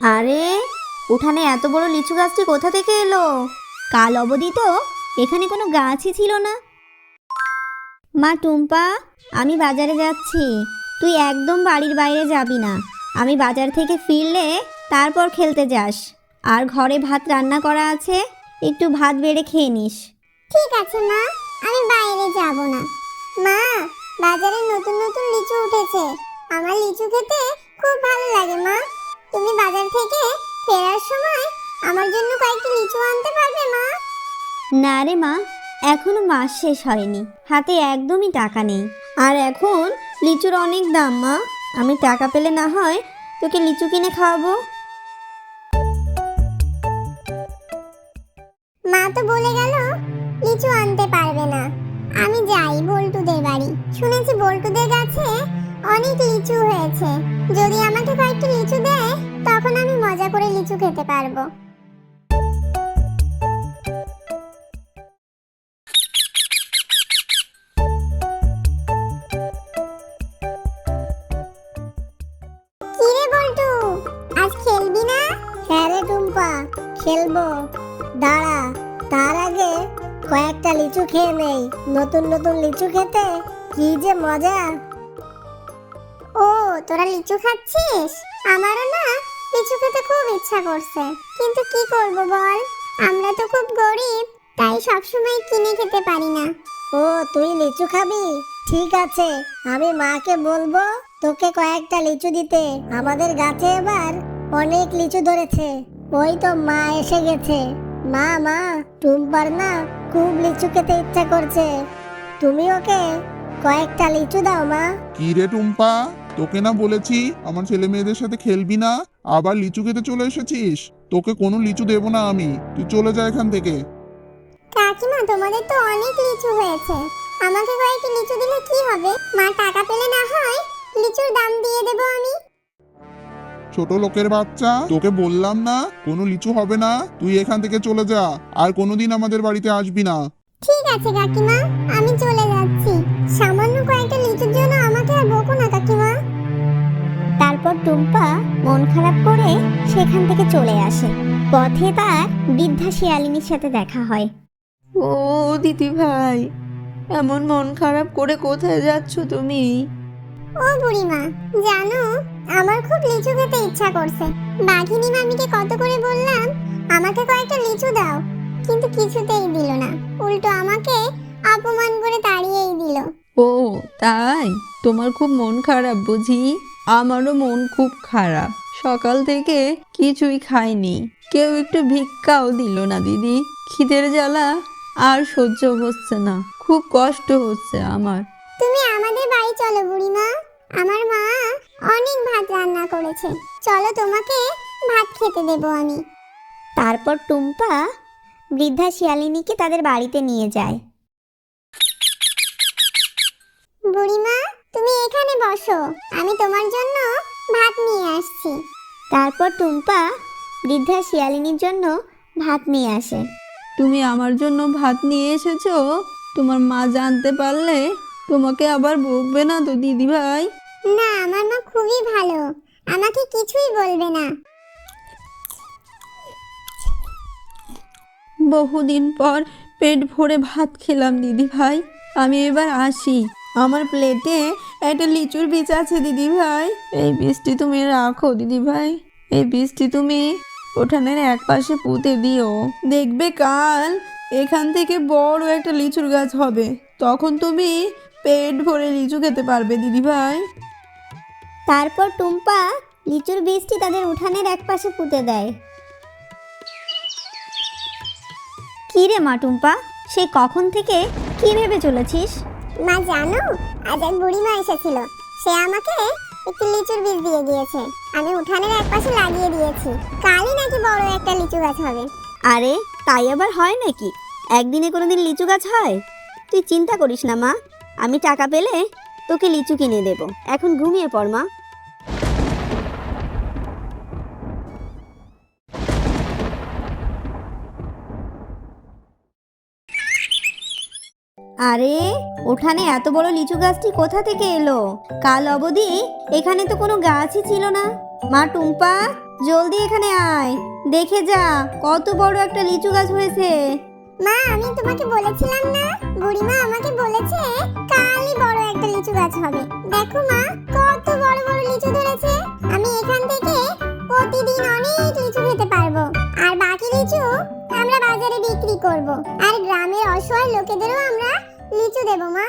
আরে, উঠানে এত বড় লিচু গাছটি কোথা থেকে এলো? কাল অবধি তো এখানে কোনো গাছই ছিল না। মা টুম্পা, আমি বাজারে যাচ্ছি। তুই একদম বাড়ির বাইরে যাবি না। আমি বাজার থেকে ফিরলে তারপর খেলতে যাস। আর ঘরে ভাত রান্না করা আছে, একটু ভাত বেড়ে খেয়ে নিস। ঠিক আছে, মা। আমি বাইরে যাব না। মা, বাজারে নতুন নতুন লিচু উঠেছে। আমার লিচু খেতে খুব ভালো লাগে, মা। তুমি বাজার থেকে ফেরার সময় আমার জন্য কয়েকটি লিচু আনতে পারবে মা? না রে মা এখনও মাস শেষ হয়নি। হাতে একদমই টাকা নেই। আর এখন লিচুর অনেক দাম মা। আমি টাকা পেলে না হয় তোকে লিচু কিনে খাওয়াবো। মা তো বলে গেল লিচু আনতে পারবে না। আমি যাই বল্টুদের বাড়ি। শুনেছি বল্টুদের গাছে অনেক লিচু হয়েছে। যদি মজা করে লিচু খেতে পারব। খেলবি না? হ্যাঁ রে টুম্পা খেলব। দাঁড়া তার আগে কয়েকটা লিচু খেয়ে নেই। নতুন নতুন লিচু খেতে কি যে মজা ও তোরা লিচু খাচ্ছিস? আমারও না লিচু খেতে খুব ইচ্ছা করছে। কিন্তু কি করব বল? আমরা তো খুব গরিব তাই সবসময় কিনে খেতে পারি না। ও তুই লিচু খাবি? ঠিক আছে আমি মাকে বলব তোকে কয়েকটা লিচু দিতে। আমাদের গাছে এবার অনেক লিচু ধরেছে। ওই তো মা এসে গেছে। মা মা টুম্পার না খুব লিচু খেতে ইচ্ছা করছে। তুমি ওকে কয়েকটা লিচু দাও মা। কি রে টুম্পা? তোকে না বলেছি আমার ছেলে মেয়েদের সাথে খেলবি না? আবার লিচু খেতে চলে এসেছিস? তোকে কোনো লিচু দেবো না আমি। তুই চলে যা এখান থেকে। কাকিমা তোমাদের তো অনেক লিচু হয়েছে। আমাকে কয়েকটি লিচু দিলে কি হবে? মা টাকা পেলে না হয় লিচুর দাম দিয়ে দেবো আমি। ছোট লোকের বাচ্চা তোকে বললাম না কোনো লিচু হবে না। তুই এখান থেকে চলে যা আর কোনোদিন আমাদের বাড়িতে আসবি না। ঠিক আছে কাকিমা আমি চলে যাচ্ছি। সামান্য কয়েকটা লিচুর তারপর টুম্পা মন খারাপ করে সেখান থেকে চলে আসে। পথে তার বৃদ্ধা শিয়ালিনীর সাথে দেখা হয়। ও দিদি ভাই এমন মন খারাপ করে কোথায় যাচ্ছ তুমি? ও বুড়িমা জানো আমার খুব লিচু খেতে ইচ্ছা করছে। বাঘিনী মামিকে কত করে বললাম আমাকে কয়েকটা লিচু দাও। কিন্তু কিছুতেই দিল না। উল্টো আমাকে অপমান করে তাড়িয়েই দিল। ও তাই? তোমার খুব মন খারাপ বুঝি? আমারও মন খুব খারাপ। সকাল থেকে কিছুই খাইনি। কেউ একটু ভিক্ষাও দিল না দিদি। খিদের জ্বালা আর সহ্য হচ্ছে না। খুব কষ্ট হচ্ছে আমার। তুমি আমাদের বাড়ি চলো বুড়িমা। আমার মা অনেক ভাত রান্না করেছে। চলো তোমাকে ভাত খেতে দেবো আমি। তারপর টুম্পা বৃদ্ধা শিয়ালিনীকে তাদের বাড়িতে নিয়ে যায় বুড়িমা তুমি এখানে বসো আমি তোমার জন্য ভাত নিয়ে আসছি। তারপর টুম্পা বৃদ্ধা শিয়ালিনীর জন্য ভাত নিয়ে আসে। তুমি আমার জন্য ভাত নিয়ে এসেছ? তোমার মা জানতে পারলে তোমাকে আবার বকবে না তো দিদি ভাই? না আমার মা খুবই ভালো। আমাকে কিছুই বলবে না। বহুদিন পর পেট ভরে ভাত খেলাম দিদি ভাই। আমি এবার আসি। আমার প্লেটে একটা লিচুর বীজ আছে, দিদি ভাই। এই বীজটি তুমি রাখো, দিদি ভাই। এই বীজটি তুমি উঠানের এক পাশে পুঁতে দিও। দেখবে কাল এখান থেকে বড় একটা লিচুর গাছ হবে। তখন তুমি পেট ভরে লিচু খেতে পারবে, দিদি ভাই। তারপর টুম্পা লিচুর বীজটি তাদের উঠানের একপাশে পুঁতে দেয়। কি রে মা টুম্পা, সে কখন থেকে কি ভেবে চলেছিস? মা জানো, আজ এক বুড়িমা এসেছিল। সে আমাকে একটি লিচুর বীজ দিয়ে দিয়েছে। আমি উঠানের এক পাশে লাগিয়ে দিয়েছি। কালই নাকি বড় একটা লিচু গাছ হবে। আরে, তাই আবার হয় নাকি? একদিনে কোনো দিন লিচু গাছ হয়? তুই চিন্তা করিস না মা। আমি টাকা পেলে তোকে লিচু কিনে দেব। এখন ঘুমিয়ে পড় মা। আরে, ওখানে এত বড় লিচু গাছটি কোথা থেকে এলো? কাল অবধি এখানে তো কোনো গাছই ছিল না। মা টুম্পা, জলদি এখানে আয়। দেখে যা, কত বড় একটা লিচু গাছ হয়েছে। মা, আমি তোমাকে বলেছিলাম না? বুড়িমা আমাকে বলেছে কালই বড় একটা লিচু গাছ হবে। দেখো মা, কত বড় বড় লিচু ধরেছে। আমি এখান লোকেদেরও আমরা লিচু দেবো মা।